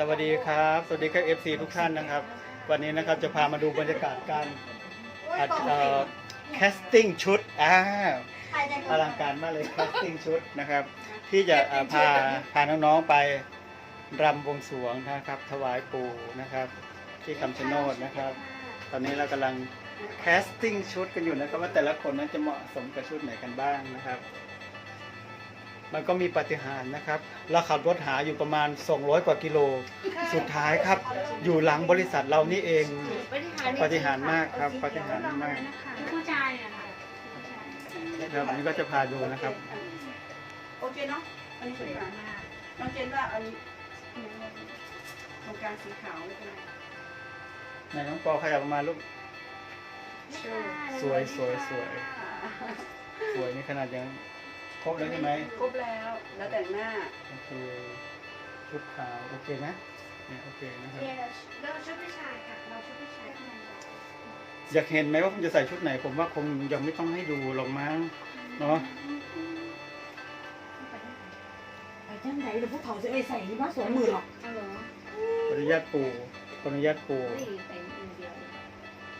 ดีครับ สวัสดีครับ FC ทุกท่านนะครับ วันนี้นะครับจะพามาดูบรรยากาศการอัดเอ่อ casting ชุดอ่าอลังการมากเลย casting ชุดนะครับ ที่จะเอ่อพาพาน้องๆไปรำบวงสรวงนะครับ ถวายปู่นะครับ ที่คำชะโนดนะครับ ตอนนี้เรากำลัง casting ชุดกันอยู่นะครับ ว่าแต่ละคนนั้นจะเหมาะสมกับชุดไหนกันบ้างนะครับ มันก็มีปาฏิหารย์นะครับเราขับรถหาอยู่ประมาณ 200 กว่ากิโล สุดท้ายครับ อยู่หลังบริษัทเรานี่เองปาฏิหาริย์มากครับปาฏิหาริย์มากผู้ชายอะค่ะนะครับอันนี้ก็จะพาดูนะครับ โอเคเนาะอันนี้สวยกว่าน้องเจนว่าอันนี้ตรงกลางสีขาวไม่เป็นไรไหนน้องปอขยับออกมาลูกสวยสวยสวยสวยนี่ขนาดยัง ครบแล้วใช่ไหมครบแล้ว แล้วแต่งหน้า โอเคชุดขาวโอเคนะเนี่ยโอเคนะครับเราชุดผู้ชายค่ะ เราชุดผู้ชายอยากเห็นไหมว่าผมจะใส่ชุดไหน ผมว่าคงยังไม่ต้องให้ดูหรอกมั้งเนาะไปจังไหนเดี๋ยวพวกเขาจะไปใส่ที่บ้านสวนมือหรอกเอาเหรอขออนุญาตปู่ขออนุญาตปู่ไม่ใส่มือเดียว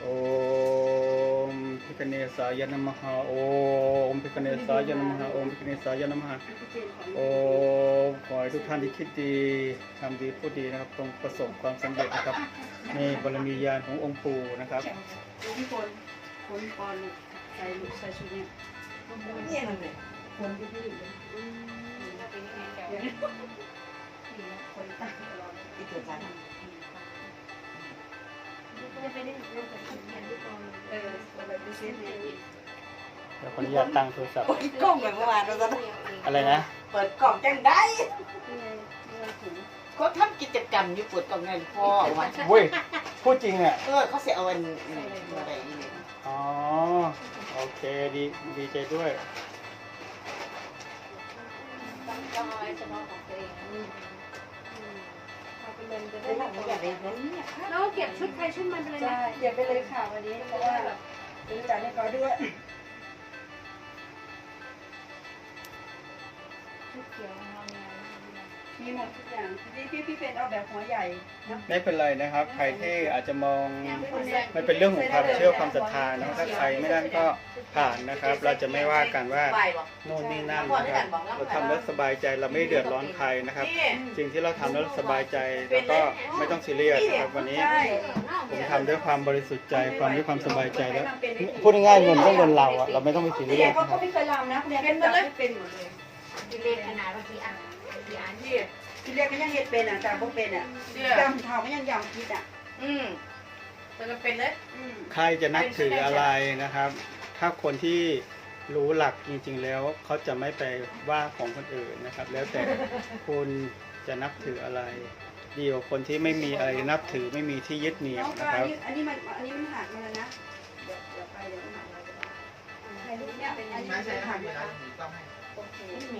โอ มพิคเนสายนมหาโอมพิคเนสายนมหาโอมพิคเนสายนมหาพี่เจนขอโอมขอให้ทุกท่านที่คิดดีทำดีพูดดีนะครับจงประสบความสำเร็จนะครับในบารมีญาณขององค์ปู่นะครับดูพี่คนคนปอนลูกใส่ลูกใส่ชุดเนี้ยเนี่ยนั่นแหละคนที่พี่อยู่เลยเราเป็นยังไงแกเดี๋ยวนี้คนตั้งตลอดที่เกิดจาก จะไปได้เรื่องกับแขนที่กองเออแบบดูเซฟเนี่ยเดี๋ยวขออนุญาตตั้งโทรศัพท์เปิดกล้องแบบเมื่อวานเราจะอะไรนะ เปิดกล่องจังได้ถุงเขาทำกิจกรรมอยู่เปิดกล่องเงินพ่อวันเว้ย พูดจริงอะ เออเขาเสียเอาวันอะไรนี่อ๋อ โอเคดีดีใจด้วย ต้องจอยเฉพาะของตัวเอง มันจะได้ได้ไม่แบบนี้แบบนี้เนี่ยแล้วเก็บชุดใครชุดมันไปเลยนะเดี๋ยวไปเลยค่ะวันนี้เพราะว่าเป็นจานให้เขาด้วยชุดเขียวของเราเนี่ย มีหมดทุกอย่างพี่พี่พี่เป็นเอาแบบหัวใหญ่นะไม่เป็นไรนะครับ ใครที่อาจจะมองมันเป็นเรื่องของความเชื่อความศรัทธานะถ้าใครไม่นั่นก็ผ่านนะครับ เราจะไม่ว่ากันว่าไปบอกโน่นนี่นั่นนะครับเราทำแล้วสบายใจเราไม่เดือดร้อนใครนะครับสิ่งที่เราทำแล้วสบายใจเราก็ไม่ต้องซีเรียสนะครับวันนี้ใช่ผมทำด้วยความบริสุทธิ์ใจความด้วยความสบายใจแล้วพูดง่ายๆเงินต้องเงินเราอะเราไม่ต้องไปซีพี่เรีแดยงสเขานะคก็รับไม่เคยรำนะพี่แดงเป็นมาเลยเป็นหมดเลย ที่เลขขนาดบางทีอ่านบางทีอ่านพี่พี่แดงก็ยังเฮ็ดเป็นอะแต่บ่เป็นอะจำเท้าก็ยังยำคิดอะ อืมจะเป็นเลยอืมใครจะนับถืออะไรนะครับ ถ้าคนที่รู้หลักจริงๆแล้วเขาจะไม่ไปว่าของคนอื่นนะครับ แล้วแต่คุณจะนับถืออะไรดีกว่าคนที่ไม่มีอะไรนับถือไม่มีที่ยึดเหนี่ยวน้องก็นะคอัรับนนี้อันนี้มันอันนี้มันหักมาแล้วนะ เดี๋ยวเดี๋ยวไปเดี๋ยวมันหักมาจะใช่เนี่ยอันนี้มันหักมาโอเคแมน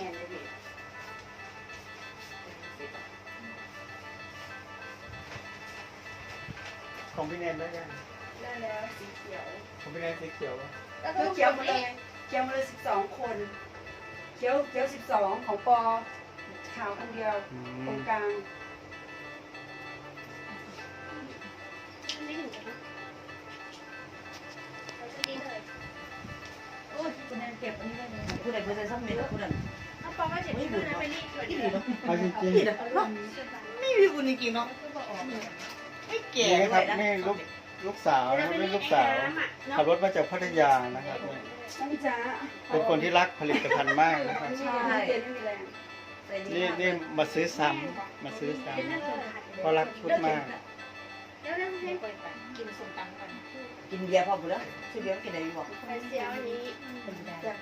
ของพี่แนนได้ยังได้แล้วสีเขียว ของพี่แนนสีเขียวปะแล้วก็เขียวหมดเลยเขียวหมดเลยสิบสองคน เขียวเขียวสิบสองของปอขาวคนเดียวอืตรงมกลางไม่ถึงกันนะเราจะดีเลยโอ้ยคุณแนนเก็บอันนี้ได้เลยผู้ใดผู้ใดสักเม็ดผู้ใดถ้าปอว่าเจ็บชุดนั้นไปรีดสวยดีที่ดีเนาะเอาจริงที่เนาะไม่มีคนจริงเนาะไม่ๆ แก่นี่เลครับยนะนี่ลูกลูกสาวนะเป็นลูกสาวขับรถมาจากพัทยานะครับน้องจ๊ะเป็นคนที่รักผลิตภัณฑ์มากนะครับ ใช่เจนไม่มีแรงนี่นี่มาซื้อซ้ำมาซื้อซ้ำเพราะรักชุดมากเดี๋ยวเรื่องให้กินส้มตำกันกินเบียร์พอหมดแล้วซื้อเบียร์กินอะไรบอกไปเสียวอันนี้จ้ะ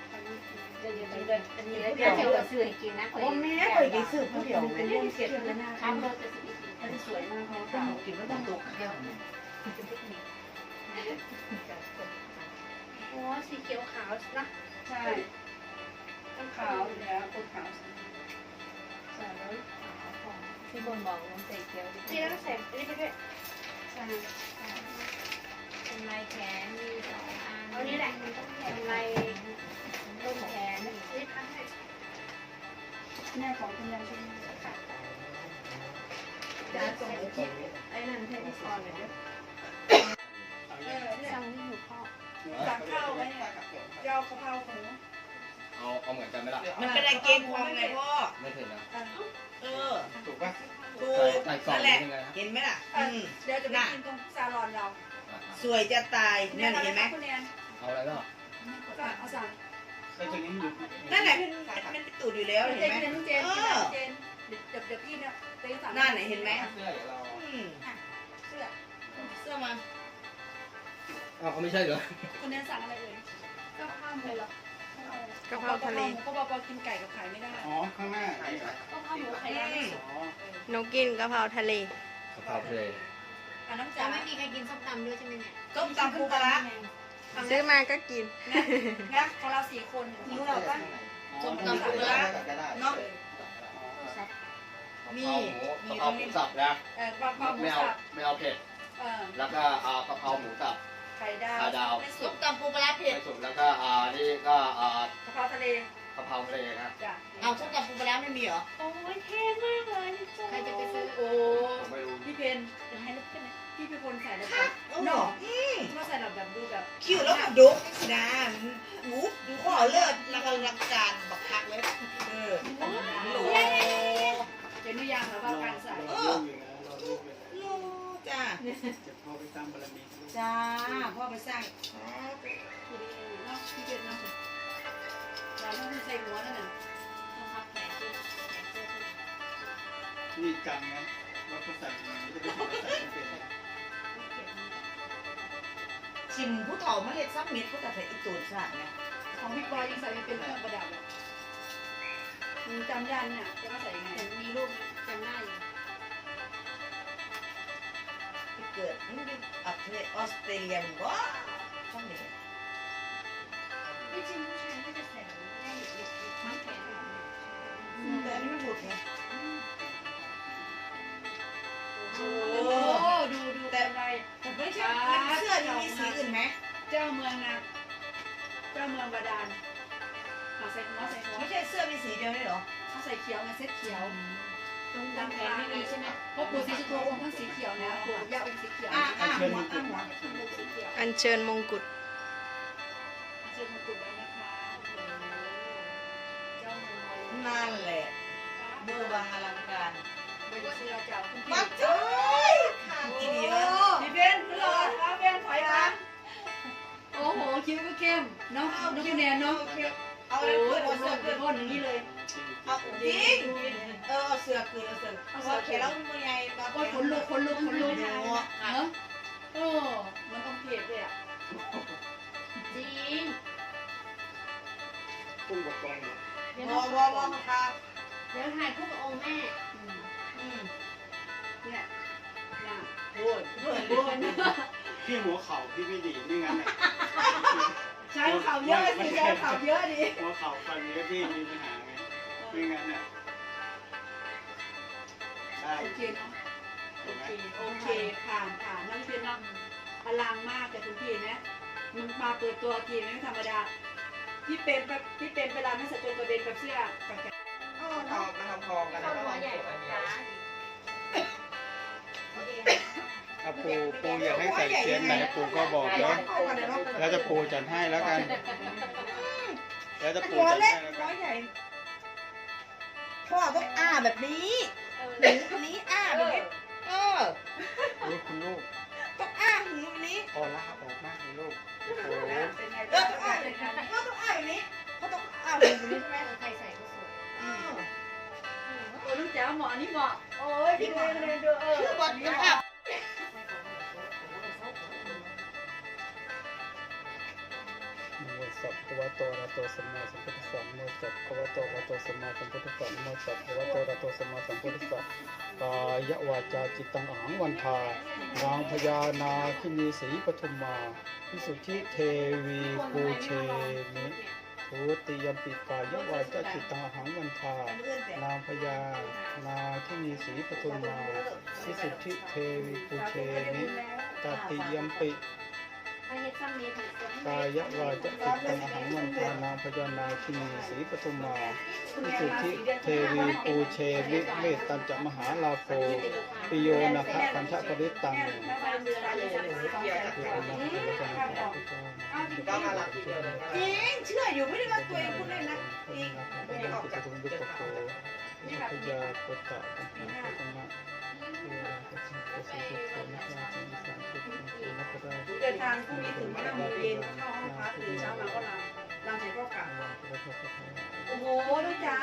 จะอยู่ตรงเดินอันนี้แล้วเดี๋ยวจะซื้อให้กินนะโอ้แม่เคยกินซื้อผู้เดียวเป็นวงเก็บเลยนะทำรถจะซื้อ อันนี้สวยมากเขาขาวกินไม่ต้องตกเดียวโอ้สีเขียวขาวนะ ใช่ต้องขาวอยู่แล้วคนขาวใช่แล้วที่บนบอกมันใส่เขียวนี่แล้วก็ใส่อันนี้ไปด้วยใช่เป็นลายแขนมีสองอันเอานี้แหละมันต้องเป็นลายต้นแขนนี่ทำให้แม่ของคุณยายใช่ไหมค่ะจานส่ง คลิปไอ้นั่นให้พี่ซอนเลยเด้อเออเนี่ยสั่งที่หนูพ่อสั่งข้าวไว้เนี่ยเจ้ากะเพราหมูเอาเอาเหมือนกันไหมล่ะมันเป็นอะไอเกมความไงพ่อไม่เถึงนะเออถูกปะถูกใส่ซองนั่นแหละยังไงครับเห็นไหมล่ะอืมเดี๋ยวจะไปกินตรงซาลอนเรา สวยจะตายนั่นเห็นไหมเอาอะไรล่ะก็เอาสั่งนั่นแหละมันมันเป็นตูดอยู่แล้วเห็นไหมเจนเจนเอ เจอนเจนเดี๋ยวเดี๋ยวพี่เนี่ยเต้สั่งนั่นน่ะเห็นไหม เสื้อเดี๋ยวเราอืมเสื้อเสื้อมาอ้าวเขาไม่ใช่เหรอคุณแนนสั่งอะไรเอ่ยก็ข้าวหมูเหรอกะเพราทะเล ก็บอกว่ากินไก่กับไข่ไม่ได้อ๋อข้างหน้านี่เหรอก็ข้าวหมูไข่ดาวไม่สุกอ๋อหนูกินกะเพราทะเล กะเพราทะเลอะน้ำจะจ๋าไม่มีใครกินส้มตำด้วยใช่ไหมเนี่ยต้มตำปูปลาร้าซื้อมาก็กิน นะของเราสี่คนหิวเราปะ ส้มตำปูปลาร้า เนาะ มีกะเพราหมูสับนะเออกะเพราหมูไม่เอาสับไม่เอาเผ็ด เออแล้วก็เอากะเพราหมูสับ ไข่ดาวไข่ดาว ไม่สุต้กมตำปูปลาร้าเผ็ด ไม่สุกแล้วก็อ่านี่ก็อ่ากะเพราทะเลกะเพราทะเลนะ จ้ะเอาส้มตำปูปลาร้าไม่มีเหรอ โอ้ยเท่มากเลยพี่โจใครจะไปซื้อโอ้ผมไม่รู้พี่เพนเดี๋ยวให้ลูกขึ้นนะพี่เป็นคนใส่แล้วค่ะแบบเนาะอืมก็ใส่แบบแบบดูแบบคิวแล้วก็ดุนะหูดูข้อเลือดแล้วก็รักการบักคักเลยเออโห เห็นหรือยังแล้วว่าการใส่รอลูกอยู่นะรอลูกอยู่นะโลจ้าจะพ่อไปตามบารมีจ้าพ่อไปสร้างเนาะพี่เพนเนาะเราต้องใส่หัวนั่นน่ะต้องพับแขนขึ้นแขนเสื้อขึ้นนี่จังนะว่าเขาใส่ยังไงจะไปถึงใส่ไม่เป็นชิมผู้เฒ่ามาเห็ดซ้ำเม็ดผู้ตัดใส่อีตูนสาดเนี่ยของพี่บอยยังใส่ไม่เป็นเครื่องประดับเลย มึงจำยันเนี่ยจะมาใส่ยังไงเห็นมีรูปจำได้อยู่ไปเกิดมันอยู่อัประเทศออสเตรเลียหรือว่าซ้ำเม็ดไม่จริงผู้ชายก็จะใส่ได้หยิบหยิบทั้งแขนแบบนี้แต่อันนี้มันหลุดไงโอ้ดูดูแต่ไรแต่ไม่ใช่มันเสื้อยังมีสีอื่นไหมเจ้าเมืองนะเจ้าเมืองบาดาล เอาใส่หัวใส่หัวไม่ใช่เสื้อมีสีเดียวนี่หรอเอาใส่เขียวไงเซ็ตเขียวตรงดังแขนไม่มีใช่ไหมเพราะปู่ศรีสุโธองค์ท่านสีเขียวนะปู่ย่าองค์สีเขียวอ่าอ่าหัวอ่าหัวองค์สีเขียวอัญเชิญมงกุฎเชิญมาตุ่ไว้นะคะเจ้าเมืองนั่นแหละเบอร์บางอลังการบริษัทเจ้าคุณพี่ปักจ้อยขาดทีเดียวพี่เบนพี่หลอดเอาเบนถอยหลังโอ้โหคิ้วก็เข้มเนาะน้องพี่แนนเนาะ เข้มเอาโอ้อะไรยขึ้นโอ้เอาโหเสื้อเกิขึ้ดนโทษอย่างนี้เลยเอาจริงเออเอาเสื้อขึ้นเอาเสื้อเพราะเขียนแล้วมันใหญ่ปะโอ้ยขนลุกขนลุกขนลุกเนาะโอ้มันต้องเก็บเลยอะจริงพุ่งกับกองอยู่เดี๋ยววอวอวอค่ะเดี๋ยวถ่ายคู่กับองค์แม่อืมเนี่ยน่ะโอ้ยโอ้ยโดนพี่หัวเข่าพี่ไม่ดีไม่งั้นน่ะ ใช้ข่าวเยอะสิใช้ข่าวเยอะดิหัวเข่าฟันเนี้ยพี่มีปัญหาไงไม่งั้นน่ะได้โอเคเนาะเห็นไหมโอเคผ่านผ่านนั่นเป็นเนาะอลังมากแต่คุณพี่นะมันมาเปิดตัวทีไม่ธรรมดาพี่เป็นแบบพี่เป็นเวลาไม่ใส่ตัวตัวเบนกับเสื้อกับแขนเอาเอามาทำทองกันเข้าแล้วหัวใหญ่กว่าขา ถ้าปูปูอยากให้ใส่เชนไหนปูก็บอกนะแล้วจะปูจัดให้แล้วกัน แล้วจะปูหัวจัดเล็ให้กแล้วหักัวนใหญ่พ่อต้องอ้าแบบนี้หนูคนนี้อ้าแบบนี้เออลูกคุณลูกต้องอ้าหูแบบนี้พอลากออกมากเลยลูกโอ้โหเป็นไงเออต้องอ้าแบบนี้เขาต้องอ้าแบบนี้เขาต้องอ้าหูแบบนี้ใช่ไหมใครใส่ก็สวยอืมโอ้ลูกจ๋าหมอนี่เหมาะโอ้ยพี่เลยเลยดูเออคือบอลนี่นะเหครัมาะ สัพพวะโตระโตสัมมาสัมพุทธัสสะโมสัพพวะโตระโตสัมมาสัมพุทธัสสะโมสัพพวะโตระโตสัมมาสัมพุทธัสสะกายวาจาจิตตังอังวันทานางพญานาคินีสีปทุมมาพิสุทธิเทวีปูเชมิภูติยมปิกายวาจาจิตตังอหังวันทานางพญานาคินีสีปทุมมาพิสุทธิเทวีปูเชมิตติยมปิ ถ้าเฮ็ดซ้ำนี้ถึงจะกายวาจจิตตังอหังวันทานางพญานาคินีสีปทุมมาพิสุทธิเทวีปูเชมิเมตตัญจมหาลาโภปิโยนะครับคันทะปริตตังเนี่ยถ้าใครมีอะไรจะสั่งสองแสนคือก่อเป็นนนักเรียนจะมาขอพิจารณาเอาจริงก็มาลักทีเดียวเลยจริงเชื่ออยู่ไม่ได้ว่าตัวเองพูดเล่นนะจริงไม่ได้ออกจากจุดขาวนี่พยาปตะปัญหาปัญหาเวลาประชุมประชุมทุกคนนะครับจะมี สารสุขของคุณนักได้ๆเดินทางพรุ่งนี้ถึงห้าโมงเย็นเข้าห้องพักตื่นเช้ามาก็ลำลำเสร็จก็กลับโอ้โหดูจ้า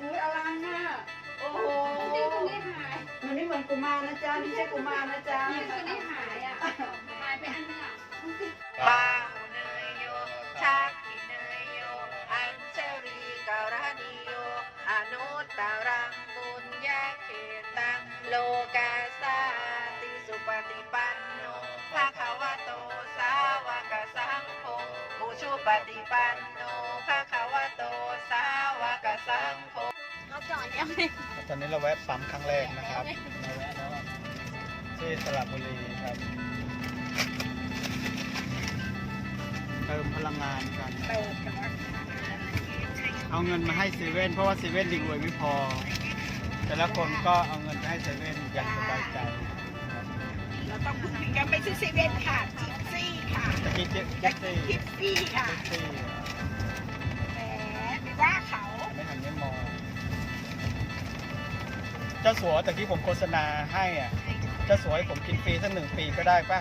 อุ้ยอลังอะโอ้โหนี่ตรงนี้หายมันไม่เหมือนกุมารนะจ๊ะนี่ใช่กุมารนะจ๊ะนี่ตรงนี้หายอะหายไปอันนึงอะปาหูเนยโยชักขิเนยโยอัญเชรีการานิโยอนุตตรัง ปฏิปันโนภาควะโตสาวกสังโฆอุชุปฏิปันโนภาควะโตสาวกสังโฆเราจอดยังตอนนี้เราแวะปั๊มครั้งแรกนะครับที่สระบุรีครับ เติมพลังงานกัน เอาเงินมาให้เซเว่นเพราะว่าเซเว่นดีรวยไม่พอ แต่ละคนก็เอาเงินไปให้เซเว่นอย่างสบายใจ เราต้องพูดถึงกันไปซื้อเซเว่นค่ะทิปซี่ค่ะตะกี้เจ๊เจ๊ซี่ทิปซี่ค่ะเจ๊ซี่แหมไปว่าเขาไม่ทันได้มอง เจ้าสัวตะกี้ผมโฆษณาให้อะ เจ้าสัวให้ผมกินฟรีสักหนึ่งปีก็ได้ป่ะ